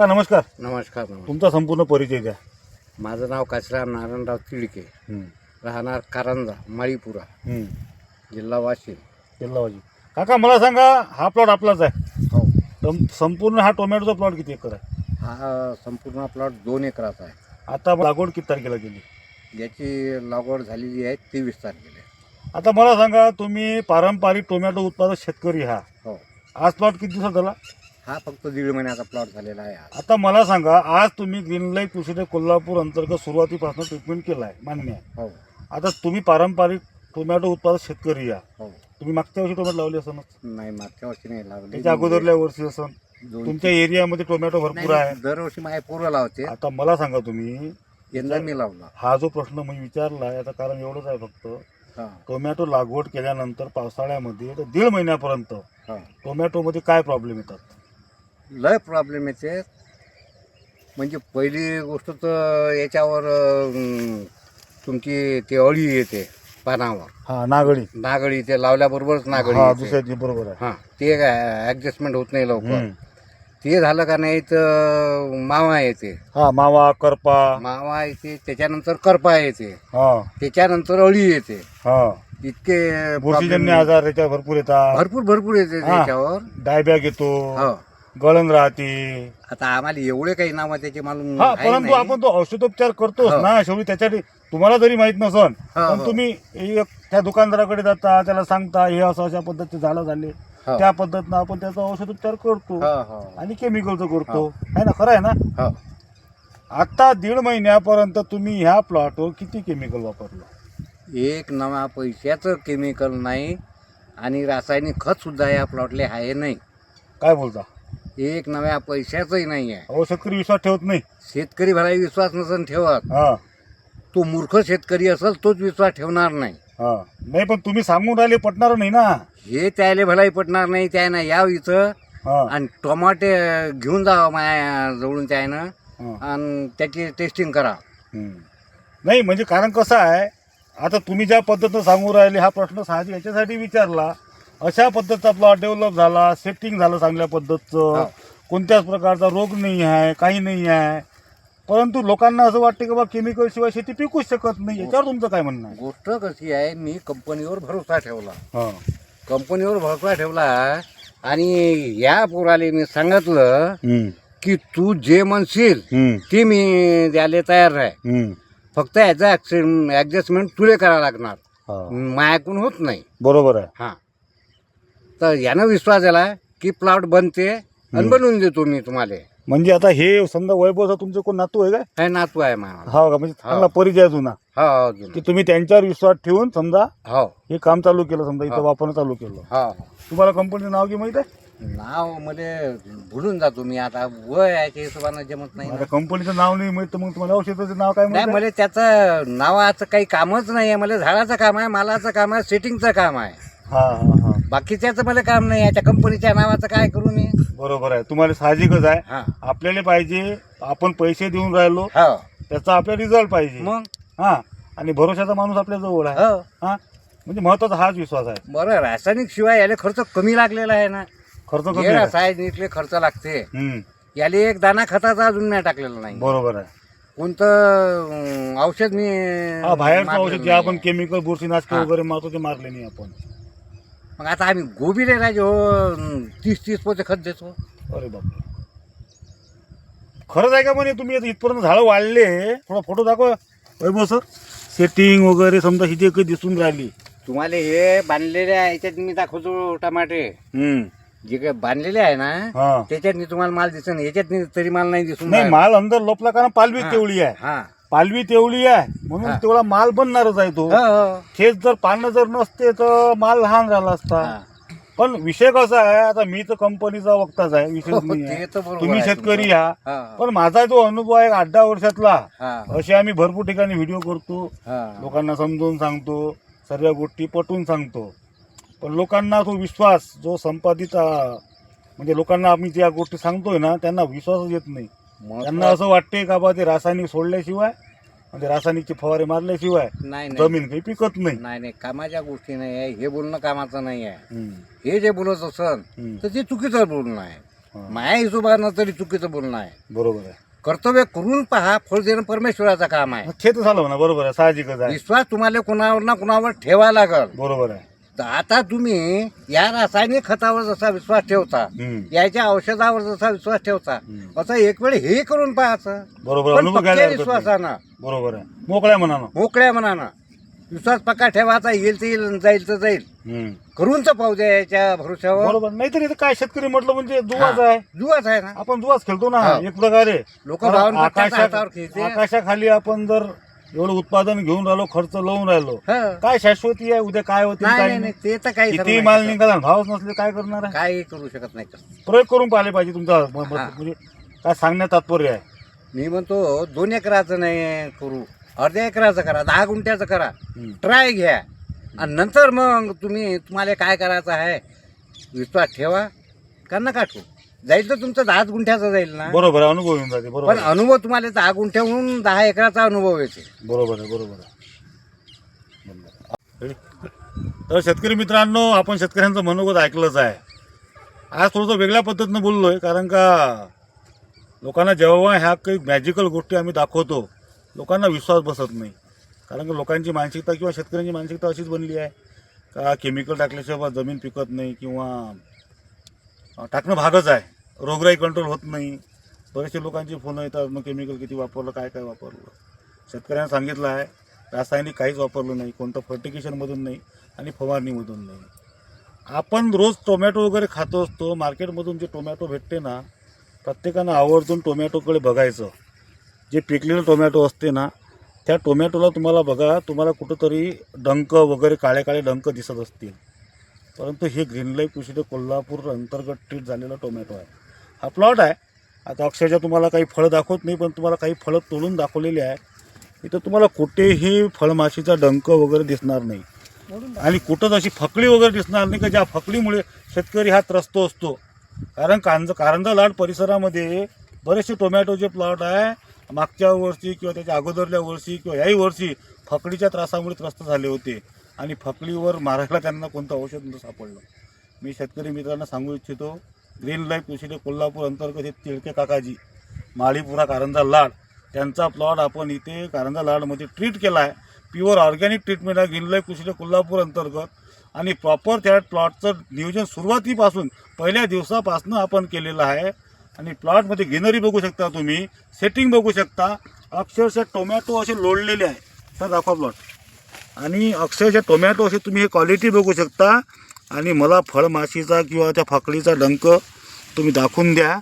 काका नमस्कार. नमस्कार नमस्कार. तुमचा संपूर्ण परिचय द्या. माझं नाव काशीराम नारायणराव तिळके हं, राहणार कारंजा माळीपुरा. हं. जिल्हा वाशिम. तेलावाजी काका मला सांगा हा प्लॉट आपलाच आहे. हो. सं- संपूर्ण हा टोमॅटोचा प्लॉट किती एकर आहे? हा संपूर्ण प्लॉट दोन एकराचा आहे. आता लागवड किती तारखेला केली? याची लागवड झालेली आहे तेवीस तारखेला. आता मला सांगा तुम्ही पारंपरिक टोमॅटो उत्पादक शेतकरी हा हो. आज प्लॉट किती दिवसात झाला? हा फक्त दीड महिन्याचा प्लॉट झालेला आहे. आता मला सांगा आज तुम्ही ग्रीनलाईट कृषी कोल्हापूर अंतर्गत सुरुवातीपासून ट्रीटमेंट केलं आहे मान्य आहे. हो. आता तुम्ही पारंपरिक टोमॅटो उत्पादक शेतकरी आहे हो. तुम्ही मागच्या वर्षी टोमॅटो लावले असं नाही मागच्या वर्षी नाही लावली. त्याच्या अगोदरल्या वर्षी असं दोन- तुमच्या एरियामध्ये टोमॅटो भरपूर आहे. दरवर्षी माझ्या पूर्व लावते. आता मला सांगा तुम्ही यंदा मी लावला. हा जो प्रश्न मी विचारला आता कारण एवढंच आहे फक्त. हा. टोमॅटो लागवड केल्यानंतर पावसाळ्यामध्ये तर दीड महिन्यापर्यंत हा. टोमॅटोमध्ये काय प्रॉब्लेम येतात? लय प्रॉब्लेम येते. म्हणजे पहिली गोष्ट तर याच्यावर तुमची ते अळी येते पानावर. हा नागडी नागळी ते लावल्याबरोबरच नागळी हा येते. दुसऱ्या बरोबर आहे. हा ते ऍडजस्टमेंट होत नाही लवकर. हम्म. ते झालं का नाही तर मावा येते. हा मावा करपा. मावा येते त्याच्यानंतर करपा येते. हा. त्याच्यानंतर अळी येते. हा. इतके बुरशीजन्य आजार त्याच्यावर भरपूर येतात. भरपूर भरपूर येते हा. त्याच्यावर. डायबॅग येतो. हो. गळण राहते आता आम्हाला एवढे काही नाव त्याचे मालूम हा आहे परंतु नाही. आपण तो औषधोपचार करतोच हो. ना शेवटी त्याच्यासाठी तुम्हाला जरी माहीत नसन हो, पण हो. तुम्ही एक त्या दुकानदाराकडे जाता त्याला सांगता हे असं अशा पद्धतीचे झालं झाले हो. त्या पद्धतीनं आपण त्याचा औषधोपचार करतो हो, हो. आणि केमिकलचं करतो आहे ना खरं आहे ना हो. आता दीड महिन्यापर्यंत तुम्ही ह्या प्लॉटवर किती केमिकल वापरलं एक नवा पैशाचं केमिकल नाही आणि रासायनिक खत सुद्धा या प्लॉटले आहे नाही काय बोलता एक नव्या पैशाचंही नाही आहे अहो शेतकरी विश्वास ठेवत नाही. शेतकरी भलाई विश्वास नसन ठेवत. हा. तो मूर्ख शेतकरी असेल तोच विश्वास ठेवणार नाही. हा. नाही पण तुम्ही सांगून राहिले पटणार नाही ना. हे त्याले भलाई पटणार नाही त्यानं याव इथं. हा. आणि टोमॅटे घेऊन जावं माया जवळून त्यानं. हा. आणि त्याची टेस्टिंग करा. हम्म. नाही म्हणजे कारण कसं आहे आता तुम्ही ज्या पद्धतीनं सांगू राहिले हा प्रश्न साहजिक याच्यासाठी विचारला. अशा पद्धतीचा प्लॉट डेव्हलप झाला सेटिंग झालं चांगल्या पद्धतीचं. कोणत्याच प्रकारचा रोग नाही आहे काही नाही आहे. परंतु लोकांना असं वाटतं की बा केमिकल शिवाय शेती पिकूच शकत नाही. याच्यावर तुमचं काय म्हणणं आहे? गोष्ट कशी आहे मी कंपनीवर भरोसा ठेवला. हा. कंपनीवर भरोसा ठेवला आणि या पोराले मी सांगितलं हम्म. की तू जे म्हणशील हम्म. ते मी द्यायला तयार आहे. हम्म. फक्त याचं ऍडजस्टमेंट तुले करावं लागणार. हा. मायाकून होत नाही. बरोबर आहे. हा. तर यानं विश्वास दिला की प्लॉट बनते आणि बनवून देतो मी तुम्हाला. म्हणजे आता हे समजा वैभवचा तुमचं कोण नातू आहे काय? हे नातू आहे मला हा का? म्हणजे चांगला परिचय आहे जुना. हो अजून की तुम्ही त्यांच्यावर विश्वास ठेवून समजा हो. हे काम चालू केलं समजा इथं हा. वापरणं चालू केलं. हो. तुम्हाला कंपनीचं नाव की माहीत आहे? नावमध्ये भुलून जातो मी आता. वय याच्या हिशोबानं जमत नाही ना. कंपनीचं नाव नाही माहीत तर मग तुम्हाला औषधाचं नाव काय नाही माहीत मला त्याचं नावाचं काही कामच नाही आहे. मला झाडाचं काम आहे मालाचं काम आहे सेटिंगचं काम आहे. हा हा हा. बाकीच्याचं मला काम नाही त्या कंपनीच्या नावाचं काय करू मी? बरोबर आहे. तुम्हाला साहजिकच आहे. हा. आपल्याला पाहिजे आपण पैसे देऊन राहिलो हो. त्याचा आपल्याला रिझल्ट पाहिजे. मग? हा. आणि भरोशाचा माणूस आपल्या जवळ आहे. हो. हा. म्हणजे महत्त्वाचा हाच विश्वास आहे. बरं रासायनिक शिवाय याला खर्च कमी लागलेला आहे ना. खर्च कमी जे आहे. रासायनिकले खर्च लागते. हम्म, याला एक दाना खताचा अजून नाही टाकलेला नाही. बरोबर आहे. कोणतं अं, औषध मी हा बाहेरचं मारलेलं औषध जे नाही आपण. केमिकल बुरशीनाशक हा. वगैरे मारतो ते मारले नाही आपण. मग आता आम्ही गोबीले राजे हो तीस तीस पोते खत देतो. अरे बाप खरंच आहे का म्हणे तुम्ही आता इथपर्यंत झाडं वाढले? थोडा फोटो दाखवा. वैभव सर सेटिंग वगैरे समजा ही काही दिसून राहिली. तुम्हाला हे बांधलेले आहे याच्यात मी दाखवतो टमाटे. हम्म. जे काही बांधलेले आहे ना हा. त्याच्यात मी तुम्हाला माल दिसत नाही. याच्यात तरी माल नाही दिसून नाही राहिला. माल अंदर लोपला कारण पालवी हा. तेवढी आहे. हा. पालवी तेवढी आहे म्हणून हा. तेवढा माल बनणारच आहे तो. खेच जर पानं जर नसते तर माल लहान झाला असता. पण विषय कसा आहे आता मी तर कंपनीचा वक्ताच आहे विषय हो, नाही ते आहे. तर बरोबर तुम्ही आहे शेतकरी तुमचं. या हा, हा. पण माझा जो अनुभव आहे आठ दहा वर्षातला हा, असे आम्ही भरपूर ठिकाणी व्हिडिओ करतो हा. लोकांना समजून सांगतो सर्व गोष्टी पटवून सांगतो पण लोकांना तो विश्वास जो संपादित म्हणजे लोकांना आम्ही ज्या गोष्टी सांगतोय ना त्यांना विश्वासच येत नाही त्यांना असं वाटते का बा ते रासायनिक सोडल्याशिवाय म्हणजे रासायनिकचे फवारे मारल्याशिवाय नाही नाही. जमीन काही पिकत नाही. नाही नाही. कामाच्या गोष्टी नाही आहे. हे बोलणं कामाचं नाही आहे. हम्म, हे जे बोलत असन हम्म. तर ते चुकीचं बोलणं आहे. माझ्या हिशोबानं तरी चुकीचं बोलणं आहे. बरोबर आहे. कर्तव्य करून पहा फळ देणं परमेश्वराचं काम आहे. मग ते तर झालं म्हणा बरोबर आहे. साहजिकच आहे. विश्वास तुम्हाला कोणावर ना कोणावर ठेवा लागल. बरोबर आहे. तर आता तुम्ही या रासायनिक खतावर जसा विश्वास ठेवता हम्म. याच्या औषधावर जसा विश्वास ठेवता हम्म. असं एक वेळ हे करून पाहायचं बरोबर पण अनुभव घ्यायला पक्क्या हरकत नाही. विश्वासानं. बरोबर आहे. मोकळ्या मनानं. मोकळ्या मनानं. विश्वास पक्का ठेवायचा येईल तर येईल जाईल तर जाईल. हम्म. करून तर पाहू द्या याच्या भरोश्यावर. बरोबर. नाहीतर इथं काय शेतकरी म्हटलं म्हणजे दुवाच हा. आहे. जुवाच आहे ना. आपण दुवाच खेळतो ना. हा. एक प्रकारे. लोक कारण भावून हातावर आकाशा खेळते आकाशाखाली आपण जर एवढं उत्पादन घेऊन राहिलो खर्च लावून राहिलो हं. काय शाश्वती आहे उद्या काय होते नाही ते तर काही खरं किती नाही. माल निघाला भावच नसले काय करणार आहे काही करू शकत नाही प्रयोग करून पाहिले पाहिजे तुमचा म- म- हा. म्हणजे काय सांगण्यात तात्पर्य आहे मी म्हणतो दोन एकराचं नाही करू अर्ध्या एकराचं करा दहा गुंठ्याचं करा. ट्राय घ्या आणि नंतर मग तुम्ही तुम्हाला काय करायचं आहे विश्वास ठेवा का नका ठेवू जाईल तर तुमचं दहाच गुंठ्याचं जाईल ना. बरोबर आहे अनुभव येऊन जाते बरोबर. पण आहे. अनुभव तुम्हाला दहा गुंठ्याहून दहा एकराचा अनुभव येते. बरोबर आहे बरोबर आहे. बरोबर. तर शेतकरी मित्रांनो आपण शेतकऱ्यांचं मनोगत ऐकलंच आहे. आज थोडंसं वेगळ्या पद्धतीनं बोललोय कारण का लोकांना जेव्हा ह्या काही मॅजिकल गोष्टी आम्ही दाखवतो लोकांना विश्वास बसत नाही. कारण का लोकांची मानसिकता किंवा शेतकऱ्यांची मानसिकता अशीच बनली आहे. का केमिकल टाकल्याशिवाय जमीन पिकत नाही किंवा टाकणं भागच आहे. रोगराई कंट्रोल होत नाही. बरेचसे लोकांचे फोन येतात मग केमिकल किती वापरलं काय काय वापरलं? शेतकऱ्यांना सांगितलं आहे रासायनिक काहीच वापरलं नाही. कोणतं फर्टिकेशनमधून नाही आणि फवारणीमधून नाही. आपण रोज टोमॅटो वगैरे खातो असतो मार्केटमधून जे टोमॅटो भेटते ना प्रत्येकानं आवर्जून टोमॅटोकडे बघायचं. जे पिकलेलं टोमॅटो असते ना त्या टोमॅटोला तुम्हाला बघा तुम्हाला कुठंतरी डंक वगैरे काळे काळे डंक दिसत असतील. परंतु हे ग्रीन लाईफ कृषी कोल्हापूर अंतर्गत ट्रीट झालेला टोमॅटो आहे. हा प्लॉट आहे. आता अक्षरशः तुम्हाला काही फळं दाखवत नाही पण तुम्हाला काही फळं तोडून दाखवलेली आहे. इथं तुम्हाला कुठेही फळमाशीचा डंक वगैरे दिसणार नाही. आणि कुठंच अशी फकडी वगैरे दिसणार नाही का ज्या फकडीमुळे शेतकरी हा त्रस्त असतो. कारण कांज कारंजा लाड परिसरामध्ये बरेचसे टोमॅटोचे प्लॉट आहे मागच्या वर्षी किंवा त्याच्या अगोदरल्या वर्षी किंवा याही वर्षी फकडीच्या त्रासामुळे त्रस्त झाले होते. आणि फकलीवर मारायला त्यांना कोणतं औषध नव्हतं सापडलं. मी शेतकरी मित्रांना सांगू इच्छितो ग्रीन लाईफ कृषी कोल्हापूर अंतर्गत हे तिळके काकाजी माळीपुरा कारंजा लाड त्यांचा प्लॉट आपण इथे कारंजा लाडमध्ये ट्रीट केला आहे. प्युअर ऑर्गॅनिक ट्रीटमेंट आहे ग्रीन लाईफ कृषी कोल्हापूर अंतर्गत. आणि प्रॉपर त्या प्लॉटचं नियोजन सुरुवातीपासून पहिल्या दिवसापासून आपण केलेलं आहे. आणि प्लॉटमध्ये ग्रीनरी बघू शकता तुम्ही सेटिंग बघू शकता. अक्षरशः टोमॅटो असे लोळलेले आहे. तर दाखवा प्लॉट आणि अक्षरशः टोमॅटो असे तुम्ही हे क्वालिटी बघू शकता. आणि मला फळमाशीचा किंवा त्या फाकडीचा डंक तुम्ही दाखवून द्या.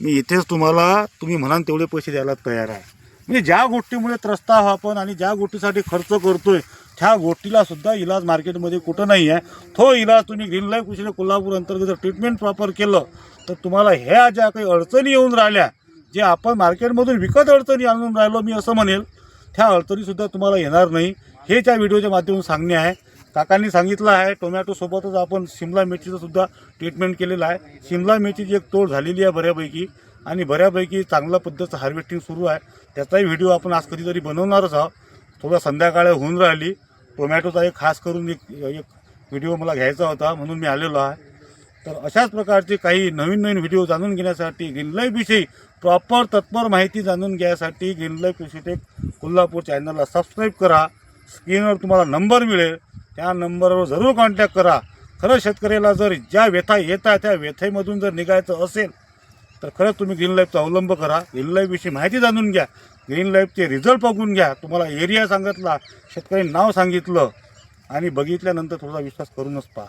मी इथेच तुम्हाला तुम्ही म्हणाल तेवढे पैसे द्यायला तयार आहे. म्हणजे ज्या गोष्टीमुळे त्रस्त आहो आपण आणि ज्या गोष्टीसाठी खर्च करतोय त्या गोष्टीलासुद्धा इलाज मार्केटमध्ये कुठं नाही आहे. तो इलाज तुम्ही ग्रीन लाईफ कृषी कोल्हापूर अंतर्गत जर ट्रीटमेंट प्रॉपर केलं तर तुम्हाला ह्या ज्या काही अडचणी येऊन राहिल्या जे आपण मार्केटमधून विकत अडचणी आणून राहिलो मी असं म्हणेल त्या अडचणीसुद्धा तुम्हाला येणार नाही. हे त्या व्हिडिओच्या माध्यमातून सांगणे आहे. काकांनी सांगितलं आहे टोमॅटोसोबतच आपण शिमला मिरचीचं सुद्धा ट्रीटमेंट केलेलं आहे. शिमला मिरचीची एक तोड झालेली आहे बऱ्यापैकी आणि बऱ्यापैकी चांगल्या पद्धतीचं हार्वेस्टिंग सुरू आहे. त्याचाही व्हिडिओ आपण आज कधीतरी बनवणारच आहोत. थोडा संध्याकाळ होऊन राहिली. टोमॅटोचा एक खास करून एक एक व्हिडिओ मला घ्यायचा होता म्हणून मी आलेलो आहे. तर अशाच प्रकारचे काही नवीन नवीन व्हिडिओ जाणून घेण्यासाठी ग्रीन लाईफविषयी प्रॉपर तत्पर माहिती जाणून घ्यायसाठी ग्रीन लाईफ कृषीटेक कोल्हापूर चॅनलला सबस्क्राईब करा. स्क्रीनवर तुम्हाला नंबर मिळेल. त्या नंबरवर जरूर कॉन्टॅक्ट करा. खरं शेतकऱ्याला जर ज्या व्यथा येतात त्या व्यथेमधून जर निघायचं असेल तर खरंच तुम्ही ग्रीन लाईफचा अवलंब करा. ग्रीन लाईफविषयी माहिती जाणून घ्या. ग्रीन लाईफचे रिझल्ट बघून घ्या. तुम्हाला एरिया सांगितला शेतकरी नाव सांगितलं आणि बघितल्यानंतर थोडा विश्वास करूनच पहा.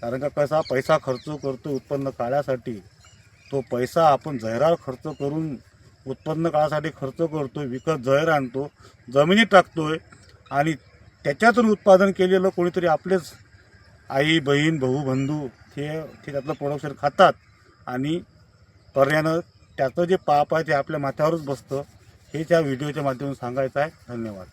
कारण का कसा पैसा खर्च करतो उत्पन्न काढायसाठी तो पैसा आपण जहिरार खर्च करून उत्पन्न काळासाठी खर्च करतो विकत जहर आणतो जमिनीत टाकतोय आणि त्याच्यातून उत्पादन केलेलं कोणीतरी आपलेच आई बहीण भाऊ बंधू ते ते त्यातलं प्रोडक्शन खातात आणि पर्यानं त्याचं जे पाप आहे ते आपल्या माथ्यावरच बसतं हे त्या व्हिडिओच्या माध्यमातून सांगायचं आहे. धन्यवाद.